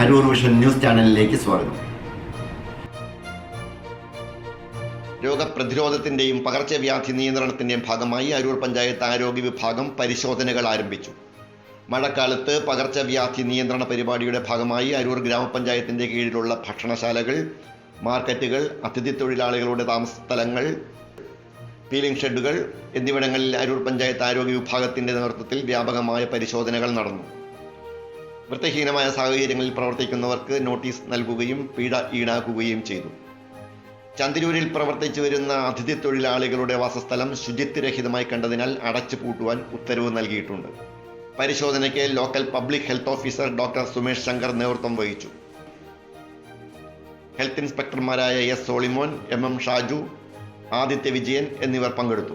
Aroor vision news ചാനലിലേക്ക് സ്വാഗതം. രോഗപ്രതിരോധത്തിന്റെയും പകർച്ചവ്യാധി നിയന്ത്രണത്തിന്റെയും ഭാഗമായി അരൂർ പഞ്ചായത്ത് ആരോഗ്യ വിഭാഗം പരിശോധനകൾ ആരംഭിച്ചു. മഴക്കാലത്ത് പകർച്ചവ്യാധി നിയന്ത്രണ പരിപാടിയുടെ ഭാഗമായി അരൂർ ഗ്രാമപഞ്ചായത്തിന്റെ കീഴിലുള്ള ഭക്ഷണശാലകൾ മാർക്കറ്റുകൾ അതിഥി തൊഴിലാളികളുടെ താമസ സ്ഥലങ്ങൾ പീലിംഗ് ഷെഡുകൾ എന്നിവിടങ്ങളിൽ അരൂർ പഞ്ചായത്ത് ആരോഗ്യ വിഭാഗത്തിന്റെ നേതൃത്വത്തിൽ വ്യാപകമായ പരിശോധനകൾ നടന്നു. വൃത്തിഹീനമായ സാഹചര്യങ്ങളിൽ പ്രവർത്തിക്കുന്നവർക്ക് നോട്ടീസ് നൽകുകയും പിഴ ഈടാക്കുകയും ചെയ്തു. ചന്തിരൂരിൽ പ്രവർത്തിച്ചു വരുന്ന അതിഥി തൊഴിലാളികളുടെ വാസസ്ഥലം ശുചിത്വരഹിതമായി കണ്ടതിനാൽ അടച്ചു പൂട്ടുവാൻ ഉത്തരവ് നൽകിയിട്ടുണ്ട്. പരിശോധനയ്ക്ക് local public health officer doctor Sumesh Shankar നേതൃത്വം വഹിച്ചു. Health ഇൻസ്പെക്ടർമാരായ S Solimon M M Shaju Aditya Vijayan എന്നിവർ പങ്കെടുത്തു.